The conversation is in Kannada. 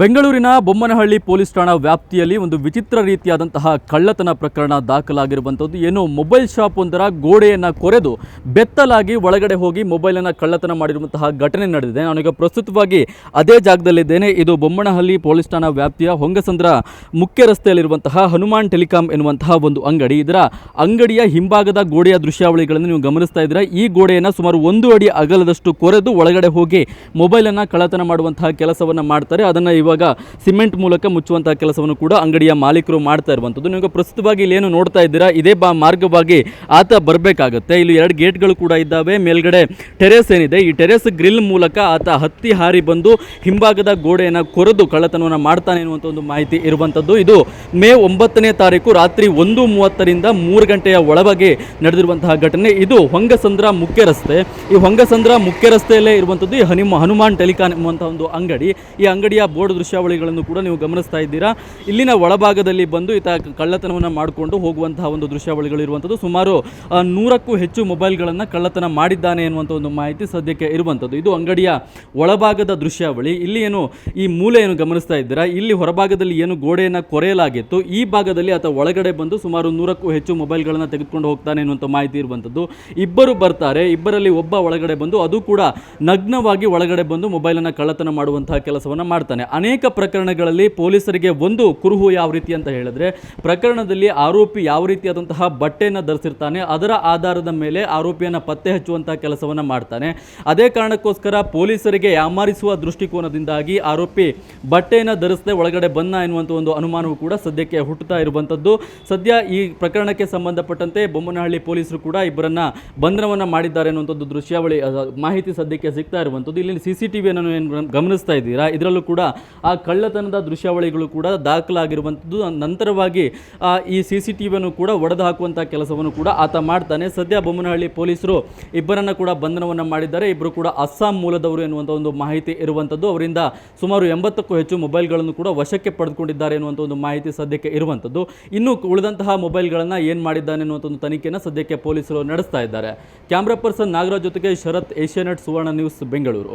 ಬೆಂಗಳೂರಿನ ಬೊಮ್ಮನಹಳ್ಳಿ ಪೊಲೀಸ್ ಠಾಣಾ ವ್ಯಾಪ್ತಿಯಲ್ಲಿ ಒಂದು ವಿಚಿತ್ರ ರೀತಿಯಾದಂತಹ ಕಳ್ಳತನ ಪ್ರಕರಣ ದಾಖಲಾಗಿರುವಂಥದ್ದು. ಏನು, ಮೊಬೈಲ್ ಶಾಪ್ ಒಂದರ ಗೋಡೆಯನ್ನು ಕೊರೆದು ಬೆತ್ತಲಾಗಿ ಒಳಗಡೆ ಹೋಗಿ ಮೊಬೈಲನ್ನು ಕಳ್ಳತನ ಮಾಡಿರುವಂತಹ ಘಟನೆ ನಡೆದಿದೆ. ನಾನೀಗ ಪ್ರಸ್ತುತವಾಗಿ ಅದೇ ಜಾಗದಲ್ಲಿದ್ದೇನೆ. ಇದು ಬೊಮ್ಮನಹಳ್ಳಿ ಪೊಲೀಸ್ ಠಾಣಾ ವ್ಯಾಪ್ತಿಯ ಹೊಂಗಸಂದ್ರ ಮುಖ್ಯ ರಸ್ತೆಯಲ್ಲಿರುವಂತಹ ಹನುಮಾನ್ ಟೆಲಿಕಾಂ ಎನ್ನುವಂತಹ ಒಂದು ಅಂಗಡಿ. ಇದರ ಅಂಗಡಿಯ ಹಿಂಭಾಗದ ಗೋಡೆಯ ದೃಶ್ಯಾವಳಿಗಳನ್ನು ನೀವು ಗಮನಿಸ್ತಾ ಇದ್ದೀರಾ? ಈ ಗೋಡೆಯನ್ನು ಸುಮಾರು ಒಂದು ಅಡಿ ಅಗಲದಷ್ಟು ಕೊರೆದು ಒಳಗಡೆ ಹೋಗಿ ಮೊಬೈಲನ್ನು ಕಳ್ಳತನ ಮಾಡುವಂತಹ ಕೆಲಸವನ್ನು ಮಾಡ್ತಾರೆ. ಅದನ್ನು ಇವಾಗ ಸಿಮೆಂಟ್ ಮೂಲಕ ಮುಚ್ಚುವಂತಹ ಕೆಲಸವನ್ನು ಕೂಡ ಅಂಗಡಿಯ ಮಾಲೀಕರು ಮಾಡ್ತಾ ಇರುವಂಥದ್ದು. ನೀವು ಪ್ರಸ್ತುತವಾಗಿ ಏನು ನೋಡ್ತಾ ಇದ್ದೀರಾ? ಇದೇ ಮಾರ್ಗವಾಗಿ ಆತ ಬರಬೇಕಾಗುತ್ತೆ. ಇಲ್ಲಿ ಎರಡು ಗೇಟ್ಗಳು ಕೂಡ ಇದ್ದಾವೆ. ಮೇಲ್ಗಡೆ ಟೆರೆಸ್ ಏನಿದೆ? ಈ ಟೆರೆಸ್ ಗ್ರಿಲ್ ಮೂಲಕ ಆತ ಹತ್ತಿ ಹಾರಿ ಬಂದು ಹಿಂಭಾಗದ ಗೋಡೆಯನ್ನು ಕೊರೆದು ಕಳ್ಳತನವನ್ನು ಮಾಡ್ತಾನೆ ಎನ್ನುವಂಥ ಒಂದು ಮಾಹಿತಿ ಇರುವಂಥದ್ದು. ಇದು ಮೇ ಒಂಬತ್ತನೇ ತಾರೀಕು ರಾತ್ರಿ ಒಂದು ಮೂವತ್ತರಿಂದ ಮೂರು ಗಂಟೆಯ ಒಳಗೆ ನಡೆದಿರುವಂತಹ ಘಟನೆ. ಇದು ಹೊಂಗಸಂದ್ರ ಮುಖ್ಯ ರಸ್ತೆ. ಈ ಹೊಂಗಸಂದ್ರ ಮುಖ್ಯ ರಸ್ತೆಯಲ್ಲೇ ಇರುವಂಥದ್ದು ಈ ಹನುಮ, ಹನುಮಾನ್ ಟೆಲಿಕಾನ್ ಎಂಬುವಂತಹ ಒಂದು ಅಂಗಡಿ. ಈ ಅಂಗಡಿಯ ಬೋರ್ಡ್ ದೃಶ್ಯಾವಳಿಗಳನ್ನು ಕೂಡ ನೀವು ಗಮನಿಸ್ತಾ ಇದ್ದೀರಾ? ಇಲ್ಲಿನ ಒಳಭಾಗದಲ್ಲಿ ಬಂದು ಈತ ಕಳ್ಳತನವನ್ನು ಮಾಡಿಕೊಂಡು ಹೋಗುವಂತಹ ಒಂದು ದೃಶ್ಯಾವಳಿಗಳು ಇರುವಂಥದ್ದು. ಸುಮಾರು ನೂರಕ್ಕೂ ಹೆಚ್ಚು ಮೊಬೈಲ್ಗಳನ್ನು ಕಳ್ಳತನ ಮಾಡಿದ್ದಾನೆ ಎನ್ನುವಂಥ ಒಂದು ಮಾಹಿತಿ ಸದ್ಯಕ್ಕೆ ಇರುವಂಥದ್ದು. ಇದು ಅಂಗಡಿಯ ಒಳಭಾಗದ ದೃಶ್ಯಾವಳಿ. ಇಲ್ಲಿ ಏನು, ಈ ಮೂಲೆ ಏನು ಗಮನಿಸ್ತಾ ಇದ್ದೀರಾ? ಇಲ್ಲಿ ಹೊರಭಾಗದಲ್ಲಿ ಏನು ಗೋಡೆಯನ್ನು ಕೊರೆಯಲಾಗಿತ್ತು. ಈ ಭಾಗದಲ್ಲಿ ಆತ ಒಳಗಡೆ ಬಂದು ಸುಮಾರು ನೂರಕ್ಕೂ ಹೆಚ್ಚು ಮೊಬೈಲ್ಗಳನ್ನು ತೆಗೆದುಕೊಂಡು ಹೋಗ್ತಾನೆ ಎನ್ನುವಂಥ ಮಾಹಿತಿ ಇರುವಂಥದ್ದು. ಇಬ್ಬರು ಬರ್ತಾರೆ. ಇಬ್ಬರಲ್ಲಿ ಒಬ್ಬ ಒಳಗಡೆ ಬಂದು, ಅದು ಕೂಡ ನಗ್ನವಾಗಿ ಒಳಗಡೆ ಬಂದು ಮೊಬೈಲನ್ನು ಕಳ್ಳತನ ಮಾಡುವಂತಹ ಕೆಲಸವನ್ನು ಮಾಡ್ತಾನೆ. ಅನೇಕ ಪ್ರಕರಣಗಳಲ್ಲಿ ಪೊಲೀಸರಿಗೆ ಒಂದು ಕುರುಹು ಯಾವ ರೀತಿ ಅಂತ ಹೇಳಿದ್ರೆ, ಪ್ರಕರಣದಲ್ಲಿ ಆರೋಪಿ ಯಾವ ರೀತಿಯಾದಂತಹ ಬಟ್ಟೆಯನ್ನು ಧರಿಸಿರ್ತಾನೆ, ಅದರ ಆಧಾರದ ಮೇಲೆ ಆರೋಪಿಯನ್ನು ಪತ್ತೆ ಹಚ್ಚುವಂತಹ ಕೆಲಸವನ್ನು ಮಾಡ್ತಾನೆ. ಅದೇ ಕಾರಣಕ್ಕೋಸ್ಕರ ಪೊಲೀಸರಿಗೆ ಯಾಮಾರಿಸುವ ದೃಷ್ಟಿಕೋನದಿಂದಾಗಿ ಆರೋಪಿ ಬಟ್ಟೆಯನ್ನು ಧರಿಸದೆ ಒಳಗಡೆ ಬಂದ ಎನ್ನುವಂಥ ಒಂದು ಅನುಮಾನವು ಕೂಡ ಸದ್ಯಕ್ಕೆ ಹುಟ್ಟುತ್ತಾ ಇರುವಂಥದ್ದು ಸದ್ಯ ಈ ಪ್ರಕರಣಕ್ಕೆ ಸಂಬಂಧಪಟ್ಟಂತೆ ಬೊಮ್ಮನಹಳ್ಳಿ ಪೊಲೀಸರು ಕೂಡ ಇಬ್ಬರನ್ನ ಬಂಧನವನ್ನು ಮಾಡಿದ್ದಾರೆ ಅನ್ನುವಂಥದ್ದು ದೃಶ್ಯಾವಳಿ ಮಾಹಿತಿ ಸದ್ಯಕ್ಕೆ ಸಿಗ್ತಾ ಇರುವಂಥದ್ದು ಇಲ್ಲಿ ಸಿ ಸಿ ಟಿ ವಿಯನ್ನು ಗಮನಿಸ್ತಾ ಇದ್ದೀರಾ? ಇದರಲ್ಲೂ ಕೂಡ ಆ ಕಳ್ಳತನದ ದೃಶ್ಯಾವಳಿಗಳು ಕೂಡ ದಾಖಲಾಗಿರುವಂಥದ್ದು. ನಂತರವಾಗಿ ಈ ಸಿ ಸಿ ಟಿ ವಿಯನ್ನು ಕೂಡ ಒಡೆದು ಹಾಕುವಂಥ ಕೆಲಸವನ್ನು ಕೂಡ ಆತ ಮಾಡ್ತಾನೆ. ಸದ್ಯ ಬೊಮ್ಮನಹಳ್ಳಿ ಪೊಲೀಸರು ಇಬ್ಬರನ್ನು ಕೂಡ ಬಂಧನವನ್ನು ಮಾಡಿದ್ದಾರೆ. ಇಬ್ಬರು ಕೂಡ ಅಸ್ಸಾಂ ಮೂಲದವರು ಎನ್ನುವಂಥ ಒಂದು ಮಾಹಿತಿ ಇರುವಂಥದ್ದು. ಅವರಿಂದ ಸುಮಾರು ಎಂಬತ್ತಕ್ಕೂ ಹೆಚ್ಚು ಮೊಬೈಲ್ಗಳನ್ನು ಕೂಡ ವಶಕ್ಕೆ ಪಡೆದುಕೊಂಡಿದ್ದಾರೆ ಎನ್ನುವಂಥ ಒಂದು ಮಾಹಿತಿ ಸದ್ಯಕ್ಕೆ ಇರುವಂಥದ್ದು. ಇನ್ನು ಉಳಿದಂತಹ ಮೊಬೈಲ್ಗಳನ್ನು ಏನು ಮಾಡಿದ್ದಾನೆ ಎನ್ನುವಂಥ ಒಂದು ತನಿಖೆಯನ್ನು ಸದ್ಯಕ್ಕೆ ಪೊಲೀಸರು ನಡೆಸ್ತಾ ಇದ್ದಾರೆ. ಕ್ಯಾಮ್ರಾ ಪರ್ಸನ್ ನಾಗರಾಜ್ ಜೊತೆಗೆ ಶರತ್ ಏಷ್ಯಾನೆಟ್ ಸುವರ್ಣ ನ್ಯೂಸ್, ಬೆಂಗಳೂರು.